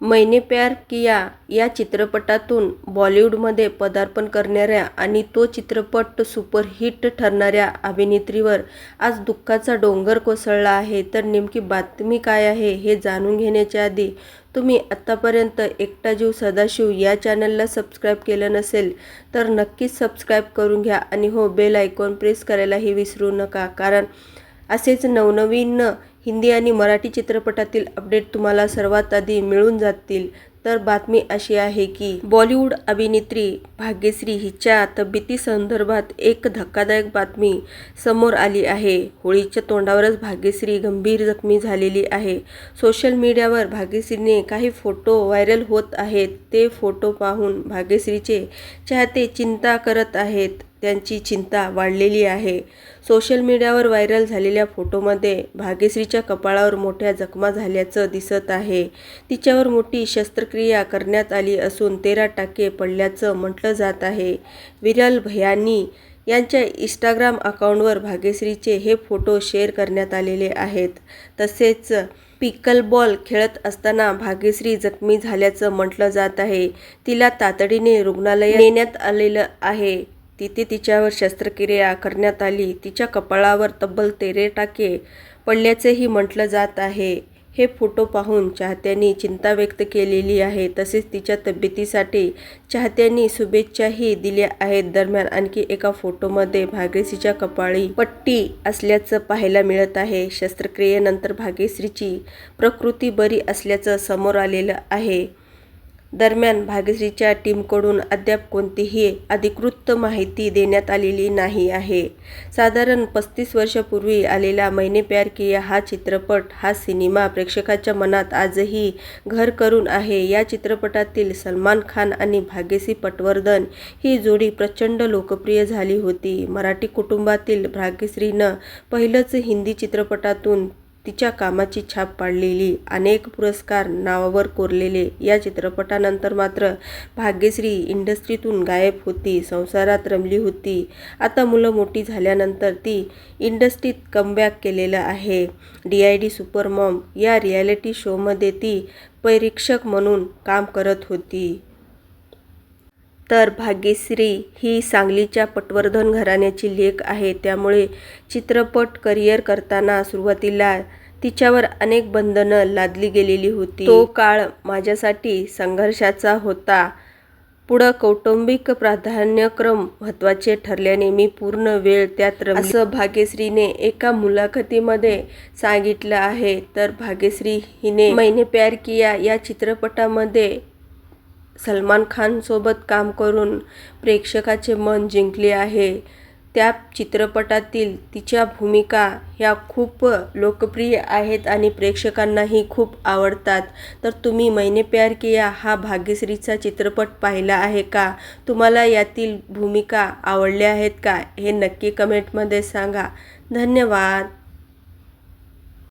मैंने प्यार किया या चित्रपटातून बॉलिवूडमध्ये पदार्पण करणाऱ्या आणि तो चित्रपट सुपरहिट ठरणाऱ्या अभिनेत्रीवर आज दुःखाचा डोंगर कोसळला आहे. तर नेमकी बातमी काय आहे हे जाणून घेण्याच्या आधी तुम्ही आत्तापर्यंत एकटा जीव सदाशिव या चॅनलला सबस्क्राईब केलं नसेल तर नक्कीच सबस्क्राईब करून घ्या आणि हो बेल आयकॉन प्रेस करायलाही विसरू नका. कारण असेच नवनवीन हिंदी आणि मराठी चित्रपटातील अपडेट तुम्हाला सर्वात आधी मिळून जातील. तर बातमी अशी आहे की बॉलिवूड अभिनेत्री भाग्यश्री हिच्या तब्येतीसंदर्भात एक धक्कादायक बातमी समोर आली आहे. होळीच्या तोंडावरच भाग्यश्री गंभीर जखमी झालेली आहे. सोशल मीडियावर भाग्यश्रीने काही फोटो व्हायरल होत आहेत. ते फोटो पाहून भाग्यश्रीचे चाहते चिंता करत आहेत. त्यांची चिंता वाढलेली आहे. सोशल मीडियावर व्हायरल झालेल्या फोटोमध्ये भाग्यश्रीच्या कपाळावर मोठ्या जखमा झाल्याचं दिसत आहे. तिच्यावर मोठी शस्त्रक्रिया करण्यात आली असून तेरा टाके पडल्याचं म्हटलं जात आहे. विरल भयानी यांच्या इंस्टाग्राम अकाउंटवर भाग्यश्रीचे हे फोटो शेअर करण्यात आलेले आहेत. तसेच पिकलबॉल खेळत असताना भाग्यश्री जखमी झाल्याचं म्हटलं जात आहे. तिला तातडीने रुग्णालयात नेण्यात आलेलं आहे. तिथे तिच्यावर शस्त्रक्रिया करण्यात आली. तिच्या कपाळावर तब्बल तेरे टाके पडल्याचेही म्हटलं जात आहे. हे फोटो पाहून चाहत्यांनी चिंता व्यक्त केलेली आहे. तसेच तिच्या तब्येतीसाठी चाहत्यांनी शुभेच्छाही दिल्या आहेत. दरम्यान आणखी एका फोटोमध्ये भाग्यश्रीच्या कपाळी पट्टी असल्याचं पाहायला मिळत आहे. शस्त्रक्रियेनंतर भाग्यश्रीची प्रकृती बरी असल्याचं समोर आलेलं आहे. दरम्यान भाग्यश्रीच्या टीमकडून अद्याप कोणतीही अधिकृत माहिती देण्यात आलेली नाही आहे. साधारण पस्तीस वर्षापूर्वी आलेला मैने प्यार किया हा चित्रपट हा सिनेमा प्रेक्षकाच्या मनात आजही घर करून आहे. या चित्रपटातील सलमान खान आणि भाग्यश्री पटवर्धन ही जोडी प्रचंड लोकप्रिय झाली होती. मराठी कुटुंबातील भाग्यश्रीनं पहिलंच हिंदी चित्रपटातून तिच्या कामाची छाप पाडलेली अनेक पुरस्कार नावावर कोरलेले या चित्रपटानंतर मात्र भाग्यश्री इंडस्ट्रीतून गायब होती संसारात रमली होती. आता मुलं मोठी झाल्यानंतर ती इंडस्ट्रीत कमबॅक केलेलं आहे. D I D super mom या रियालिटी शोमध्ये ती परीक्षक म्हणून काम करत होती. तर भाग्यश्री ही सांगलीच्या पटवर्धन घराण्याची लेख आहे. त्यामुळे चित्रपट करिअर करताना सुरुवातीला तिच्यावर अनेक बंधनं लादली गेलेली होती. तो काळ माझ्यासाठी संघर्षाचा होता. पुढं कौटुंबिक प्राधान्यक्रम महत्त्वाचे ठरल्याने मी पूर्ण वेळ त्यात असं भाग्यश्रीने एका मुलाखतीमध्ये सांगितलं आहे. तर भाग्यश्री हिने मैने प्यार किया या चित्रपटामध्ये सलमान खानसोबत काम करून प्रेक्षकाचे मन जिंकले आहे. त्या चित्रपटातील तिच्या भूमिका ह्या खूप लोकप्रिय आहेत आणि प्रेक्षकांनाही खूप आवडतात. तर तुम्ही मैने प्यार किया हा भाग्यश्रीचा चित्रपट पाहिला आहे का? तुम्हाला यातील भूमिका आवडल्या आहेत का? हे नक्की कमेंटमध्ये सांगा. धन्यवाद.